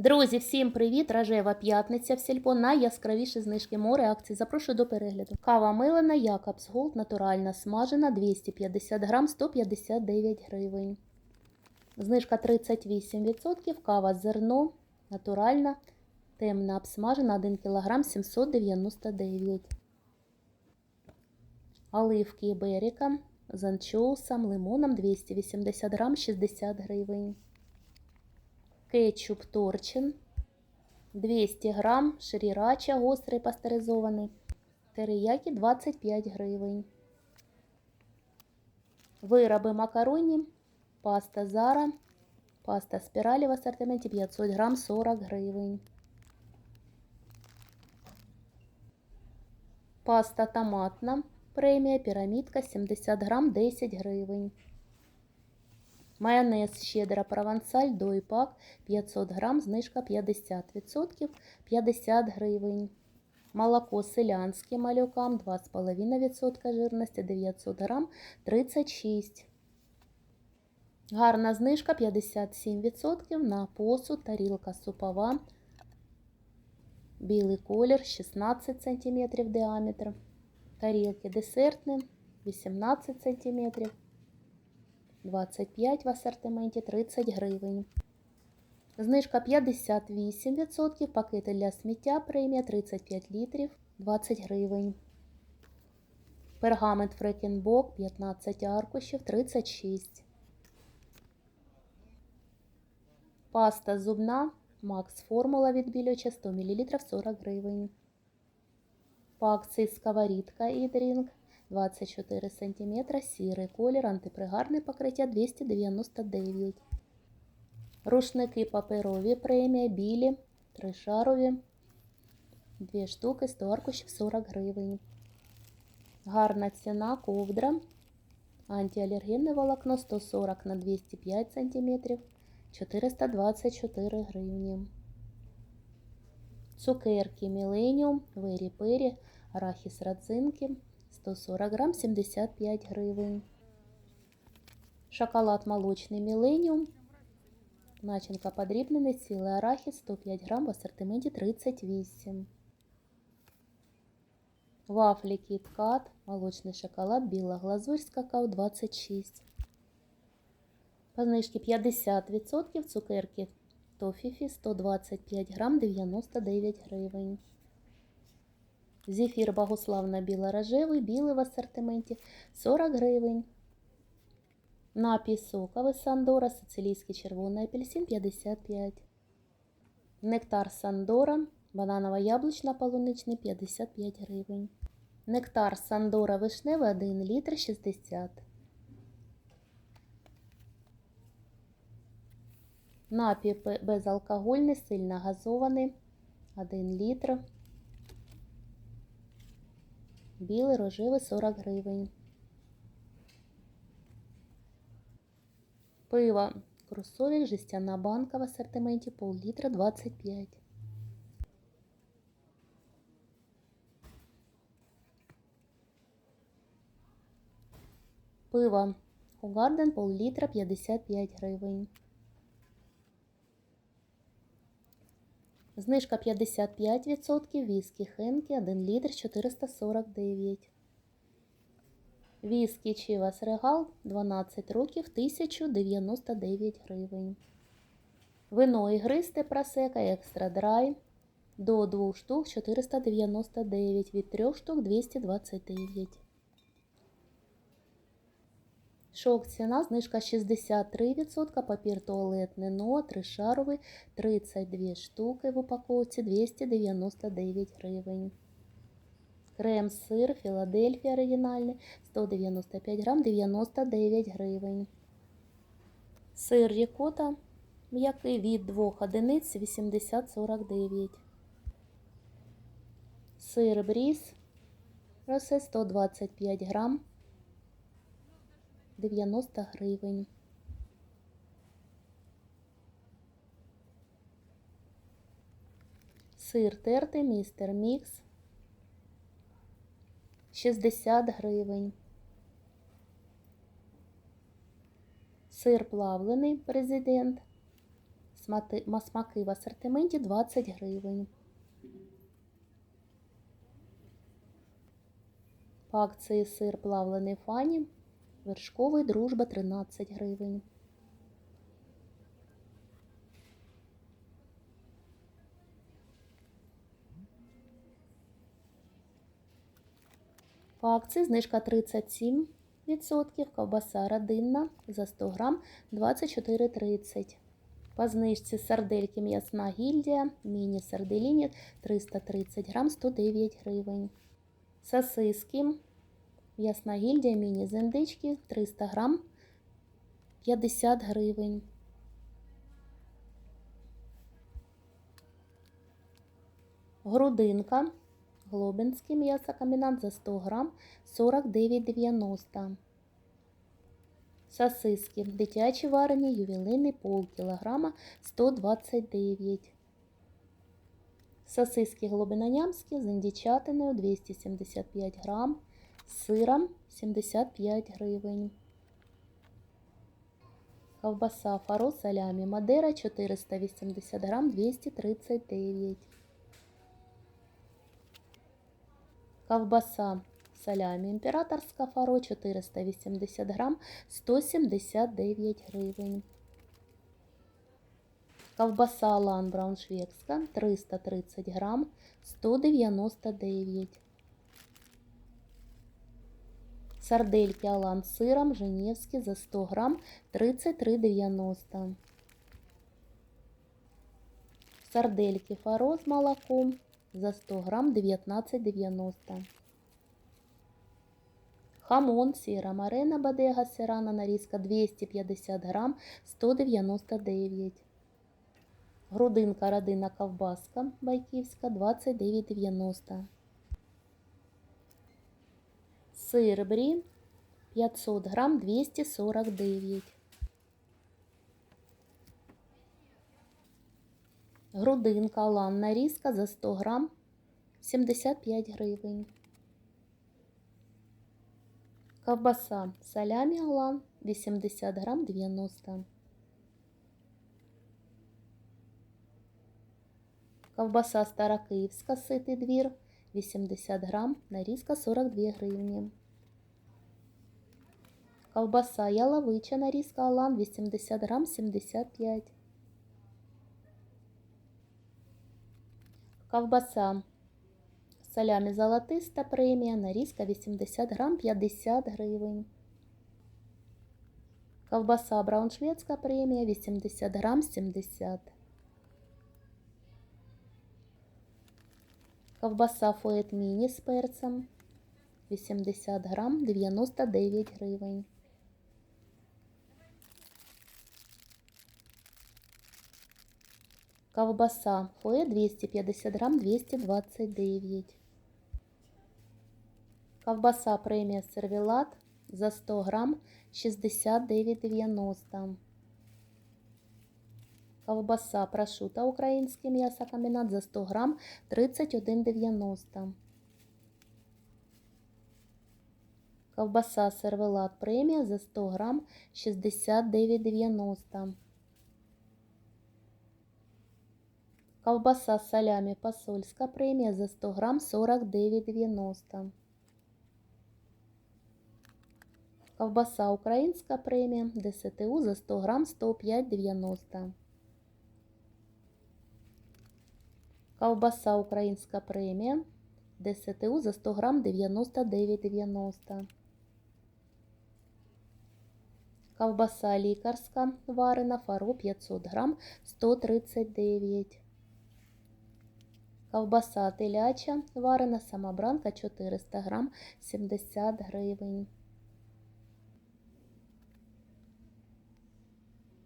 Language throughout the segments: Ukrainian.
Друзі, всім привіт! Рожева п'ятниця в сільпо. Найяскравіші знижки море акцій. Запрошую до перегляду. Кава милена, Якобс Голд, натуральна, смажена, 250 грам, 159 гривень. Знижка 38%. Кава зерно, натуральна, темна, обсмажена, 1 кг, 799 Оливки Беріка з анчоусом, лимоном 280 грам, 60 гривень. Кетчуп Торчин 200 грам, шрірача гострий пастеризований, териякі 25 гривень. Вироби макароні, паста Зара, паста спіралі в асортименті 500 грам 40 гривень. Паста томатна, премія пірамідка 70 грам 10 гривень. Майонез щедра провансаль дойпак 500 грам, знижка 50%, 50 гривень. Молоко селянське малюкам 2,5% жирності 900 грам 36. Гарна знижка 57% на посуд, тарілка супова. Білий колір 16 см діаметр. Тарілки десертні 18 см. 25 в асортименті 30 гривень. Знижка 58%, пакети для сміття премія 35 літрів 20 гривень. Пергамент Фрекенбок 15 аркушів 36. Паста зубна Макс Формула відбілююча 100 мл 40 гривень. По акції сковорідка і дрінк 24 см, сірий колір, антипригарне покриття 299. Рушники паперові премія, білі, тришарові. Дві штуки, 100 аркушів 40 гривень. Гарна ціна, ковдра. Антиалергенне волокно 140 на 205 см, 424 гривні. Цукерки Міленіум, Вері Пері, арахіс родзинки 140 грам 75 гривень. Шоколад молочний Міленіум. Начинка подрібнений, цілий арахіс 105 грам в асортименті 38. Вафлі Кіткат, молочний шоколад, біла глазурь з какао 26. По знижці 50% цукерки Тофіфі 125 грам 99 гривень. Зефір Богославна біло-рожевий, білий в асортименті 40 гривень. Напій соковий Сандора, сицилійський червоний апельсин 55. Нектар Сандора, бананово-яблучна полуничний 55 гривень. Нектар Сандора вишневий 1 літр 60. Напій безалкогольний, сильно газований 1 літр. Білий рожевий 40 гривень. Пиво Крусовик, жестяна банка в асортименті пол-літра 25. Пиво Хугарден пол-літра 55 гривень. Знижка 55%, віскі Хенкі 1 літр 449. Віскі Чивас Регал 12 років 1099 гривень. Вино ігристе просека екстра драй до 2 штук 499, від 3 штук 229. Шок ціна, знижка 63%, папір туалетний НО, тришаровий, 32 штуки в упаковці, 299 гривень. Крем сир, Філадельфія оригінальний, 195 грам, 99 гривень. Сир рікота, м'який від 2 одиниць, 80-49. Сир бріз, росе 125 грам, 90 гривень. Сир тертий містер Мікс 60 гривень. Сир плавлений президент Смаки в асортименті 20 гривень. По акції сир плавлений фані. Вершковий дружба 13 гривень. По акції знижка 37%, ковбаса родинна за 100 грам 24,30. По знижці сардельки м'ясна гільдія, міні-сарделіні 330 грам 109 гривень. Сосиски, м'ясна гільдія, міні-зендички 300 грам 50 гривень. Грудинка, Глобинський м'ясокомбінат за 100 грам 49,90. Сосиски дитячі варені, ювілейний пол кілограма 129. Сосиски глобинонямські з індичатиною 275 грам, з сиром 75 гривень. Ковбаса фаро салямі Мадера 480 грам 239. Ковбаса салямі імператорська фаро 480 грам 179 гривень. Ковбаса Алан Брауншвейгська 330 грам 199. Сардельки Алан з сиром Женевські за 100 грам 33,90. Сардельки фаро з молоком за 100 грам 19,90. Хамон сіра марина бадега сирана нарізка 250 грам 199. Грудинка родина ковбаска байківська 29,90. Сир брі 500 грам 249. Грудинка лан нарізка за 100 грам 75 гривень. Ковбаса салямі Алан 80 грам 90. Ковбаса Старокиївська ситий двір 80 грам, нарізка 42 гривні. Ковбаса яловича нарізка Алан 80 грам 75. Ковбаса салямі золотиста премія, нарізка 80 грам 50 гривень. Ковбаса брауншвейгська премія 80 грам 70. Ковбаса фоет міні з перцем 80 грам 99 гривень. Ковбаса фоє 250 грам 229. Ковбаса премія сервелат за 100 грам 69,90. Ковбаса прошута український м'ясокомбінат за 100 грам 31,90. Ковбаса сервелат премія за 100 грам 69,90. Ковбаса салямі посольська премія за 100 грам 49,90. Ковбаса українська премія ДСТУ за 100 грам 105,90. Ковбаса українська премія ДСТУ за 100 грам 99,90. Ковбаса лікарська варена фаро 500 грам 139. Ковбаса теляча варена самобранка 400 грам 70 гривень.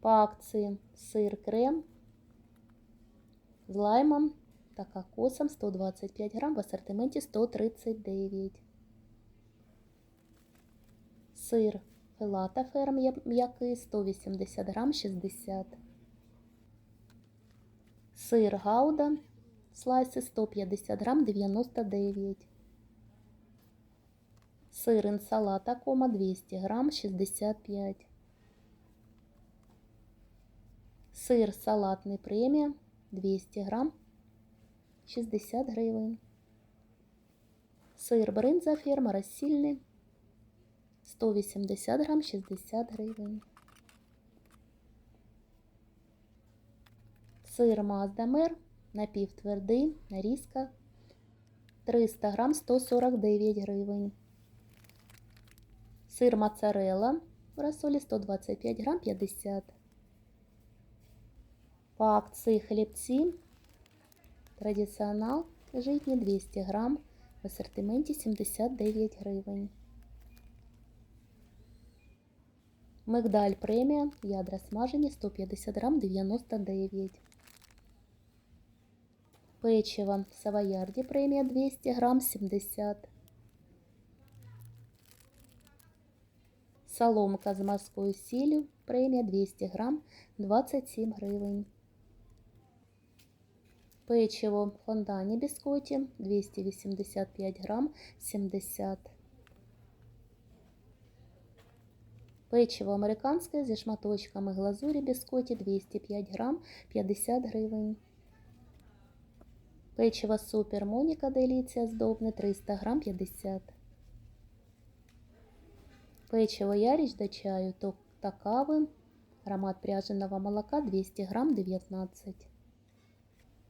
По акції сир крем з лаймом та кокосом 125 грам в асортименті 139. Сир филата ферм м'який 180 грам 60. Сир гауда слайси 150 грам 99. Сир інсалата кома 200 грам 65. Сир салатний премія 200 грам 60 гривень. Сир бринза ферма розсільний 180 грам 60 гривень. Сир Мазда Мер напівтвердий, нарізка 300 грам 149 гривень. Сир моцарелла в розсолі 125 грам 50. По акції хлібці традиціонал житній 200 грам в асортименті 79 гривень. Мигдаль премія, ядра смажені 150 грам 99. Печиво Савоярді премія 200 грам 70. Соломка з морською сіллю премія 200 грам 27 гривень. Печиво фондані біскоті 285 грам 70. Печиво американське зі шматочками глазурі біскоті 205 грам 50 гривень. Печиво Супер Моніка Деліція здобне 300 грам 50. Печиво Яріч до чаю та кави. Аромат пряженого молока 200 грам 19.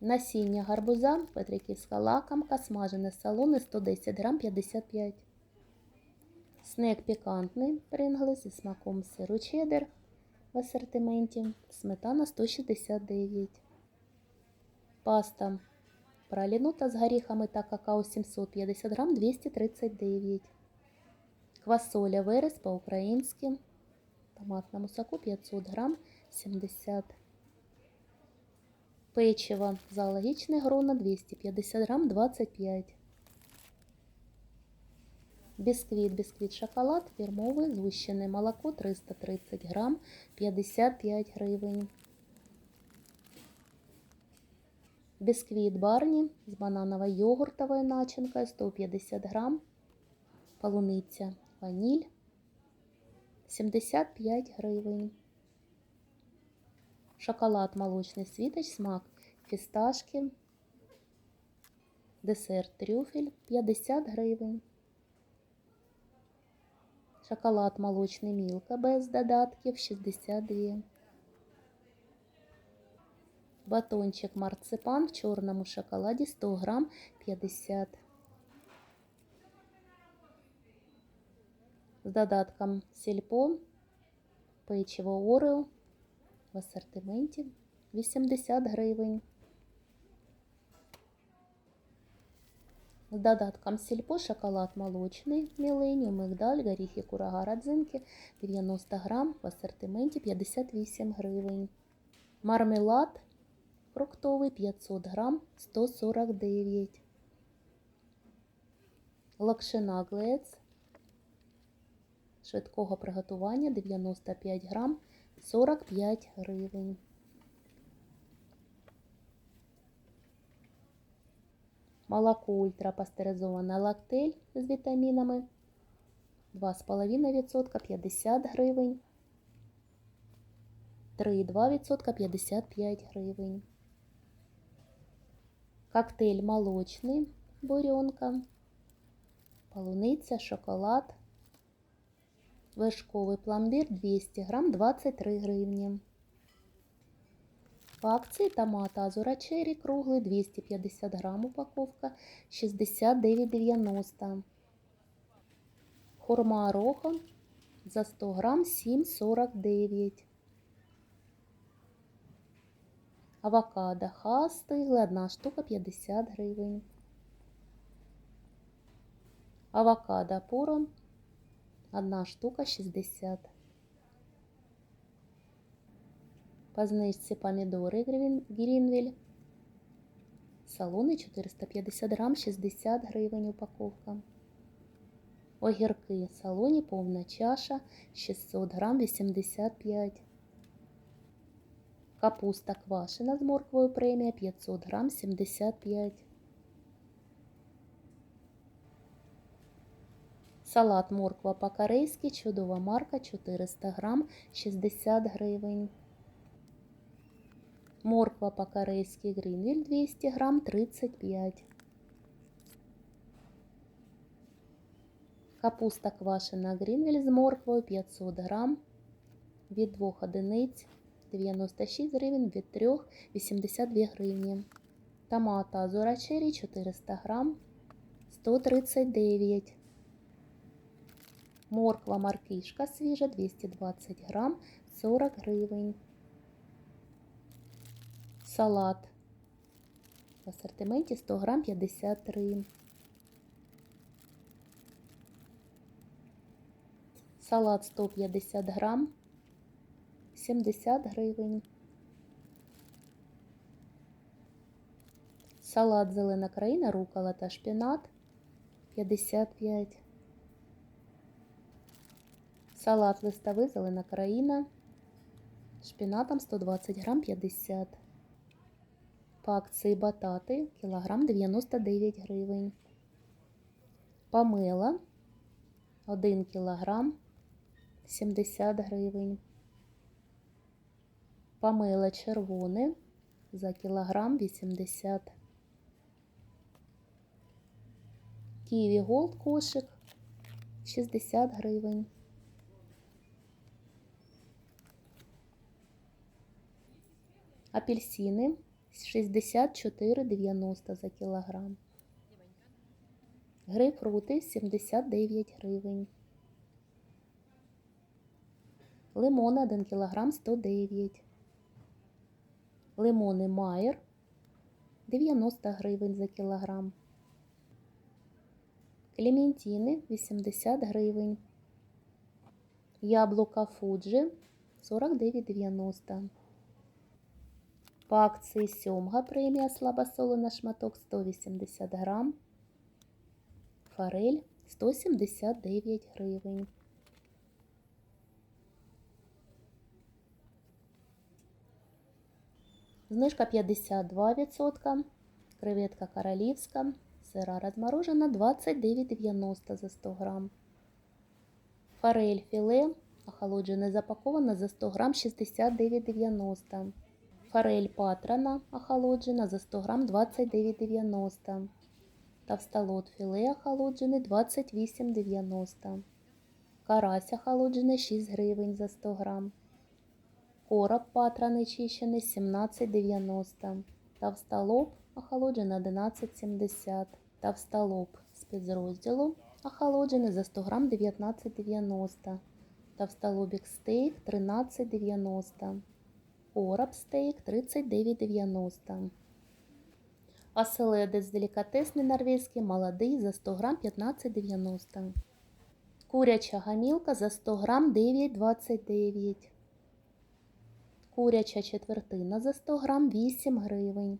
Насіння гарбуза, петриківська лакомка, смажене салони 110 грам 55. Снек пікантний прингли зі смаком сиру чеддер в асортименті. Сметана 169. Паста пралінута з горіхами та какао 750 грам 239. Квасоля верес по-українськи. Томатному соку 500 грам 70. Печиво зоологічне грона 250 грам 25. Бісквіт, бісквіт шоколад, фірмовий, згущене молоко 330 грам 55 гривень. Бісквіт барні з банановою йогуртовою начинкою 150 грам. Полуниця ваніль 75 гривень. Шоколад молочний світоч, смак фісташки. Десерт трюфель 50 гривень. Шоколад молочний мілка без додатків 62. Батончик марципан в чорному шоколаді 100 грам 50. З додатком сільпо, печиво Орео в асортименті 80 гривень. З додатком сільпо шоколад молочний, міленіум, мигдаль, горіхи, курага, родзинки 90 грам в асортименті 58 гривень. Мармелад фруктовий 500 грам 149. Лакшина глец швидкого приготування 95 грам 45 гривень. Молоко ультрапастеризоване лактель з вітамінами 2,5% 50 гривень. 3,2% 55 гривень. Коктейль молочний буренка, полуниця, шоколад, вершковий пломбір 200 грам 23 гривні. По акції томат Азура Черрі круглий 250 грам упаковка 69,90. Хурма Роха за 100 грам 7,49. Авокадо хас стигли, одна штука 50 гривень. Авокадо пуро, одна штука 60. По знижці помідори Грін- Грінвіль. Салони 450 грам 60 гривень упаковка. Огірки салоні повна чаша 600 грам 85. Капуста квашена з морквою премія 500 грам 75. Салат морква по-корейськи, чудова марка 400 грам 60 гривень. Морква по-корейськи Грінвіль 200 грам 35. Капуста квашена Грінвіль з морквою 500 грам від 2 одиниць 96 гривень, від 3 82 гривні. Томат Азура Черрі 400 грам 139. Морква маркишка свіжа 220 грам 40 гривень. Салат в асортименті 100 грам 53. Салат 150 грам 70 гривень. Салат зелена країна, рукола та шпінат 55. Салат листовий зелена країна. Шпінатом 120 грам 50. По акції батати кілограм 99 гривень. Помела 1 кілограм 70 гривень. Помела червоне за кілограм 80. Києві Голд кошик 60 гривень. Апельсини 64,90 за кілограм. Грейпфрути 79 гривень. Лимон 1 кілограм 109. Лимони Майер 90 гривень за кілограм. Клементини 80 гривень. Яблука Фуджи 49,90. По акції сьомга премія слабосолена шматок 180 грам. Форель 179 гривень. Знижка 52%. Креветка королівська. Сира розморожена 29,90 за 100 грам. Форель філе охолоджене запакована за 100 грам 69,90. Форель патрона охолоджена за 100 грам 29,90. Товстолот філе охолоджений 28,90. Карась охолоджений 6 гривень за 100 грам. Короб патроний чищений 17,90. Товстолоб охолоджений 11,70. Товстолоб з підрозділу охолоджений за 100 грам 19,90. Товстолобік стейк 13,90. Короб стейк 39,90. Оселедець делікатесний норвезький молодий за 100 грам 15,90. Куряча гамілка за 100 грам 9,29. Куряча четвертина за 100 грам 8 гривень.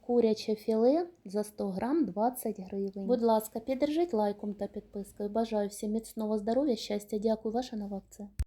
Куряче філе за 100 грам 20 гривень. Будь ласка, піддержіть лайком та підпискою. Бажаю всім міцного здоров'я, щастя. Дякую, ваша нова акція.